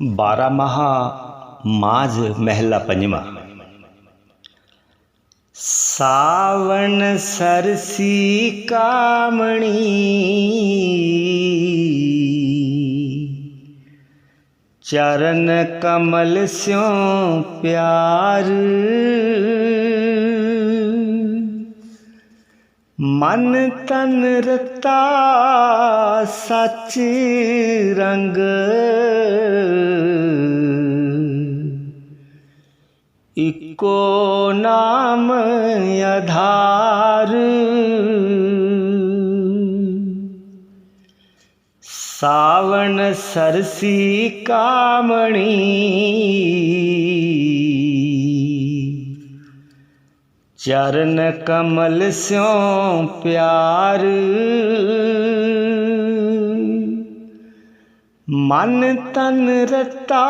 ਬਾਰਾਮਹਾ ਮਾਝ ਮਹਿਲਾ ਪੰਜਵਾਂ ਸਾਵਣ ਸਰਸੀ ਕਾਮਣੀ ਚਰਨ ਕਮਲ ਸਿਉ ਪਿਆਰ ਮਨ ਤਨ ਰਤਾ ਸੱਚ ਰੰਗ ਇਕੋ ਨਾਮ ਆਧਾਰ ਸਾਵਣ ਸਰਸੀ ਕਾਮਣੀ ਚਰਨ ਕਮਲ ਸਿਉ ਪਿਆਰ। ਮਨ ਤਨ ਰਤਾ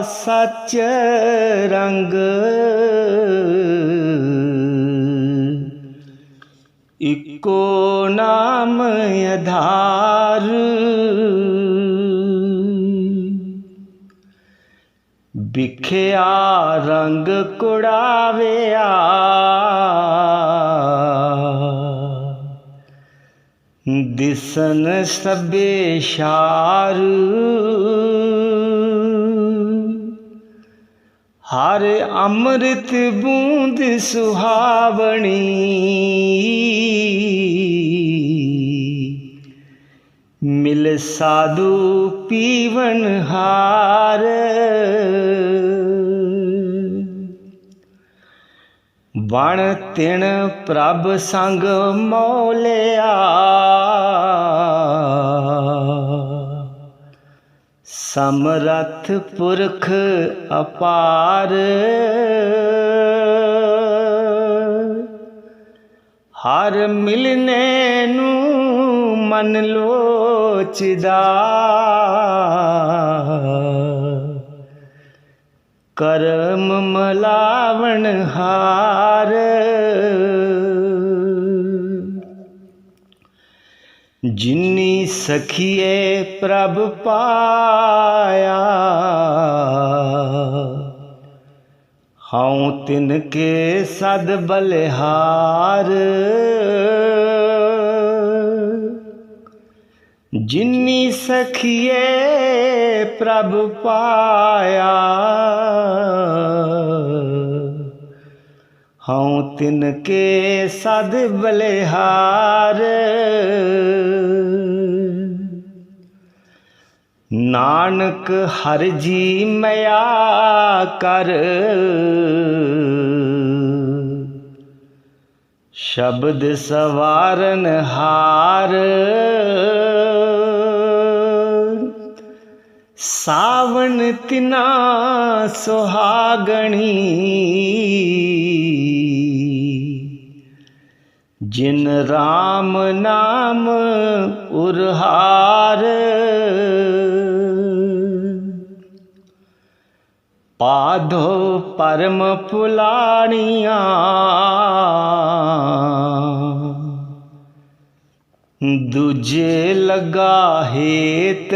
ਸੱਚ ਰੰਗ। ਇਕੋ ਨਾਮ ਆਧਾਰ ਵਿਖਿਆ ਰੰਗ ਕੁੜਾਵਿਆ। ਦਿਸਨ ਸਭੇ ਸ਼ਾਰ। ਹਰ ਅੰਮ੍ਰਿਤ ਬੂੰਦ ਸੁਹਾਵਣੀ। ਸਾਧੂ ਪੀਵਨ ਹਾਰ। ਵਣ ਤਿਣ ਪ੍ਰਭ ਸੰਗ ਮੋਲਿਆ। ਸਮਰਥ ਪੁਰਖ ਅਪਾਰ। ਹਰ ਮਿਲਨੇ ਨੂੰ ਮਨ ਸੋਚਦਾ। ਕਰਮ ਮਲਾਵਣ ਹਾਰ। ਜਿਨੀ ਸਖੀਏ ਪ੍ਰਭ ਪਾਇਆ। ਹਉ ਤਿਨ ਕੇ ਸਦ ਬਲਿਹਾਰ। ਜਿਨੀ ਸਖੀਏ ਪ੍ਰਭ ਪਾਇਆ, ਹਉ ਤਿਨ ਕੇ ਸਦ ਬਲਿਹਾਰ। ਨਾਨਕ ਹਰ ਜੀ ਮਿਆ ਕਰ, ਸ਼ਬਦ ਸਵਾਰਨ ਹਾਰ। ਸਾਵਣ ਤਿਨਾ ਸੁਹਾਗਣੀ। ਜਿਨ RAM ਨਾਮ ਉਰਹਾਰ ਪਾਧੋ ਪਰਮ ਪੁਲਾਣੀਆਂ। ਦੂਜੇ ਲਗਾ ਹੇਤ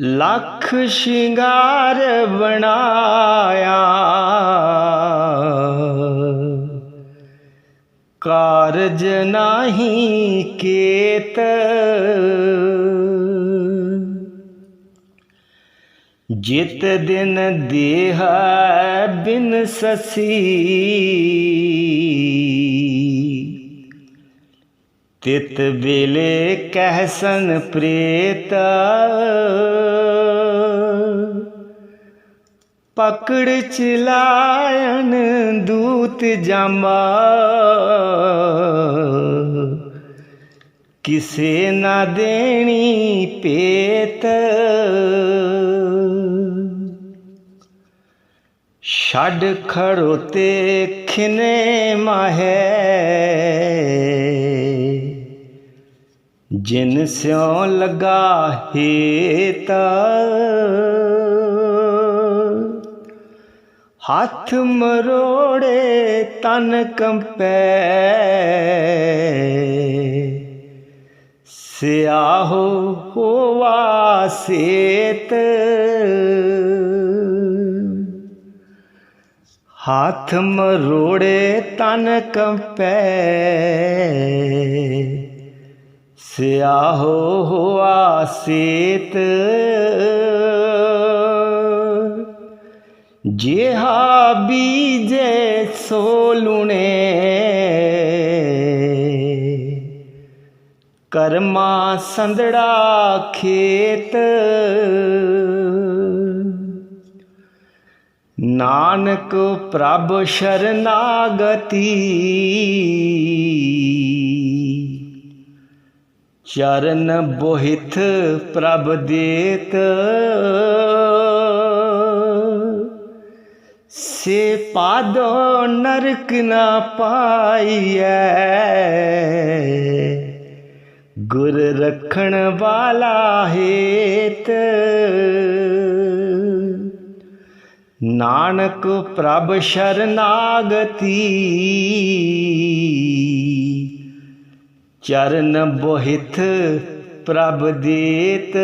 ਲੱਖ ਸ਼ਿੰਗਾਰ ਬਣਾਇਆ। ਕਾਰਜ ਨਹੀਂ ਕੇਤ। ਜਿਤ ਦਿਨ ਦੇਹ ਬਿਨ ਸਸੀ। ਤਿਤ ਵੇਲੇ ਕਹਿਸਨ ਪ੍ਰੇਤ। ਪਕੜ ਚਲਾਇਨ ਦੂਤ ਜਾਮਾ। ਕਿਸੇ ਨਾ ਦੇਣੀ ਪੇਤ। ਛੱਡ ਖੜੋਤੇ ਖਿਨੇ ਮਾਹੇ। ਜਿਨ ਸਿਉ ਲਗਾ ਹੇਤ, ਹੱਥ ਮਰੋੜੇ ਤਨ ਕੰਪੈ। ਸਿਆਹੋ ਹੋਵਾ ਸੇਤ, ਹੱਥ ਮਰੋੜੇ ਤਨ ਕੰਪੈ। ਸਿਆਹੋ ਹੋਆ ਸੇਤ। ਜਿਹਾ ਬੀਜੇ ਸੋ ਲੁਣੇ। ਕਰਮਾ ਸੰਦੜਾ ਖੇਤ। ਨਾਨਕ ਪ੍ਰਭ ਸ਼ਰਨਾਗਤੀ। ਚਰਨ ਬੋਹਿਤ ਪ੍ਰਭ ਦੇਤ। ਸੇ ਪਾਦੋ ਨਰਕ ਨਾ ਪਾਈਐ। ਗੁਰ ਰਖਣ ਵਾਲਾ ਹੇਤ। ਨਾਨਕ ਪ੍ਰਭ ਸ਼ਰਨਾਗਤੀ। ਚਰਨ ਬੋਹਿਤ ਪ੍ਰਭ ਦੇਤ।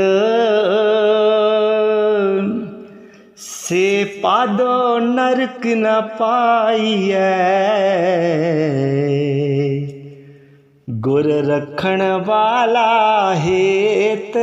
ਸੇ ਪਾਦੋ ਨਰਕ ਨ ਪਾਈਐ। ਗੁਰ ਰਖਣ ਵਾਲਾ ਹੇਤ।